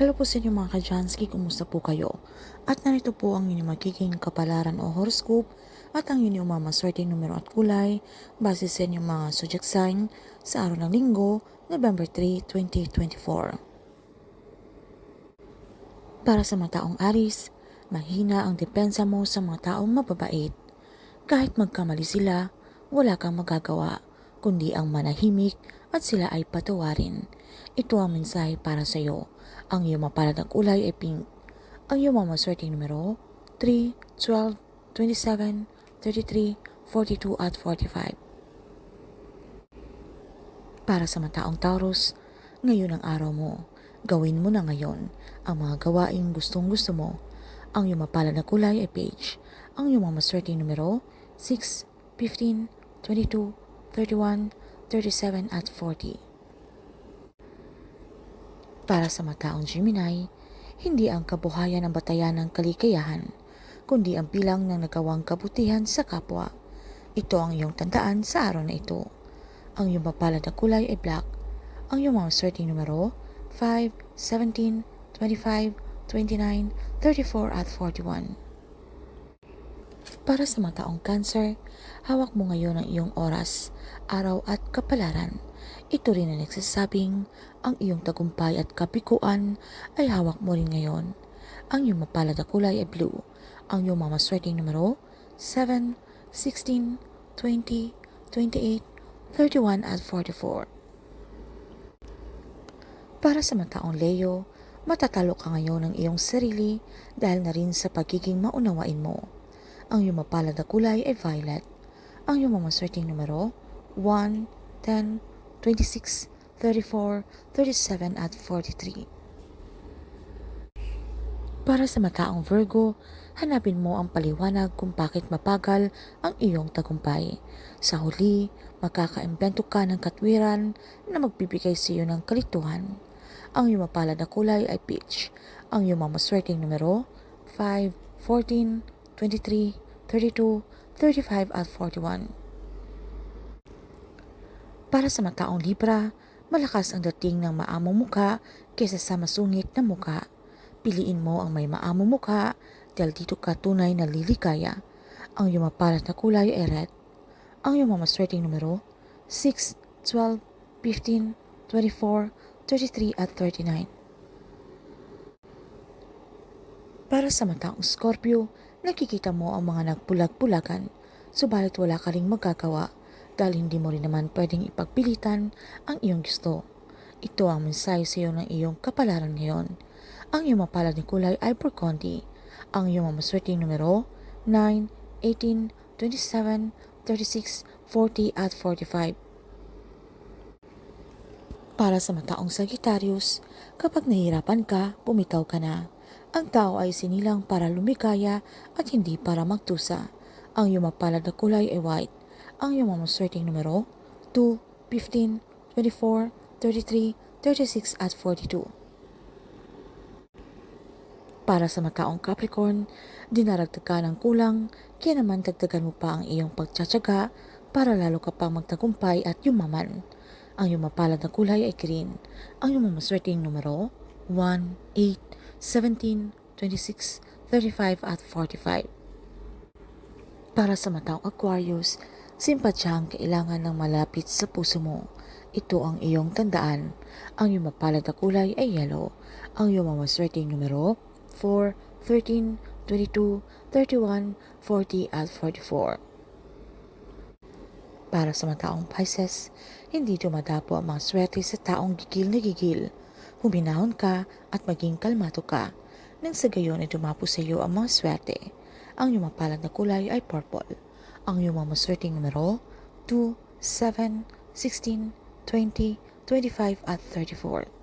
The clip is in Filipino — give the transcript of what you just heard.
Hello po sa inyo mga kajansky, kumusta po kayo? At narito po ang inyong magiging kapalaran o horoscope at ang inyong mamaswerte numero at kulay base sa inyong mga zodiac sign sa araw ng linggo, November 3, 2024. Para sa mga taong aris, mahina ang depensa mo sa mga taong mababait. Kahit magkamali sila, wala kang magagawa, kundi ang manahimik at sila ay patawarin. Ito ang mensahe para sa iyo. Ang iyong mapalad na kulay ay pink. Ang iyong mamaswerteng numero 3, 12, 27, 33, 42 at 45. Para sa mga taong Taurus, ngayon ang araw mo. Gawin mo na ngayon ang mga gawaing gustong gusto mo. Ang iyong mapalad na kulay ay beige. Ang iyong mamaswerteng numero 6, 15, 22, 31, 37 at 40. Para sa mataong Gemini, hindi ang kabuhayan ang batayan ng kaligayahan, kundi ang bilang ng nagawang kabutihan sa kapwa. Ito ang iyong tandaan sa araw na ito. Ang iyong mapalad na kulay ay black. Ang iyong mga swerteng numero 5, 17, 25, 29, 34 at 41. Para sa mga taong cancer, hawak mo ngayon ang iyong oras, araw at kapalaran. Ito rin ang nagsasabing ang iyong tagumpay at kapikuan ay hawak mo rin ngayon. Ang iyong mapalad na kulay ay blue. Ang iyong mamaswerteng numero 7, 16, 20, 28, 31 at 44. Para sa mga taong Leo, matatalo ka ngayon ng iyong sarili dahil na rin sa pagiging maunawain mo. Ang iyong mapalad na kulay ay violet. Ang iyong mamaswerteng numero 1, 10, 26, 34, 37 at 43. Para sa mataong Virgo, hanapin mo ang paliwanag kung bakit mapagal ang iyong tagumpay. Sa huli, makakaimbento ka ng katwiran na magbibigay sa iyo ng kalituhan. Ang iyong mapalad na kulay ay peach. Ang iyong mamaswerteng numero 5, 14, 23, 32, 35 at 41. Para sa mataong Libra, malakas ang dating ng maamong muka kaysa sa masungit na muka. Piliin mo ang may maamong muka dahil dito ka tunay na liligaya. Ang iyong mapalat na kulay ay red. Ang iyong mamaswerteng numero 6, 12, 15, 24, 33 at 39. Para sa mataong Scorpio, nakikita mo ang mga nagpulag-pulagan, subalit wala ka ring magagawa dahil hindi mo rin naman pwedeng ipagpilitan ang iyong gusto. Ito ang mensahe sa iyo ng iyong kapalaran ngayon. Ang iyong mapalad ni kulay ay burgundy. Ang iyong mamaswerteng numero 9, 18, 27, 36, 40 at 45. Para sa mataong Sagittarius, kapag nahihirapan ka, bumitaw ka na. Ang tao ay sinilang para lumikaya at hindi para magtusa. Ang iyong mapalad na kulay ay white. Ang iyong mamaswerteng numero 2, 15, 24, 33, 36 at 42. Para sa mataong Capricorn, dinaragdag ka ng kulang, kaya naman dagdagan mo pa ang iyong pagtsatsaga para lalo ka pang magtagumpay at yumaman. Ang iyong mapalad na kulay ay green. Ang iyong mamaswerteng numero 1, 8, 17, 26, 35 at 45. Para sa mataong Aquarius, simpatya ang kailangan ng malapit sa puso mo. Ito ang iyong tandaan. Ang iyong mapalad na kulay ay yellow. Ang iyong mamaswerteng numero 4, 13, 22, 31, 40 at 44. Para sa mga taong Pisces, hindi dumadapo ang mga swerte sa taong gigil na gigil. Huminahon ka at maging kalmado ka. Nang sa gayon ay dumapo sa iyo ang mga swerte. Ang iyong mapalad na kulay ay purple. Ang iyong mga maswerteng numero 2, 7, 16, 20, 25 at 34.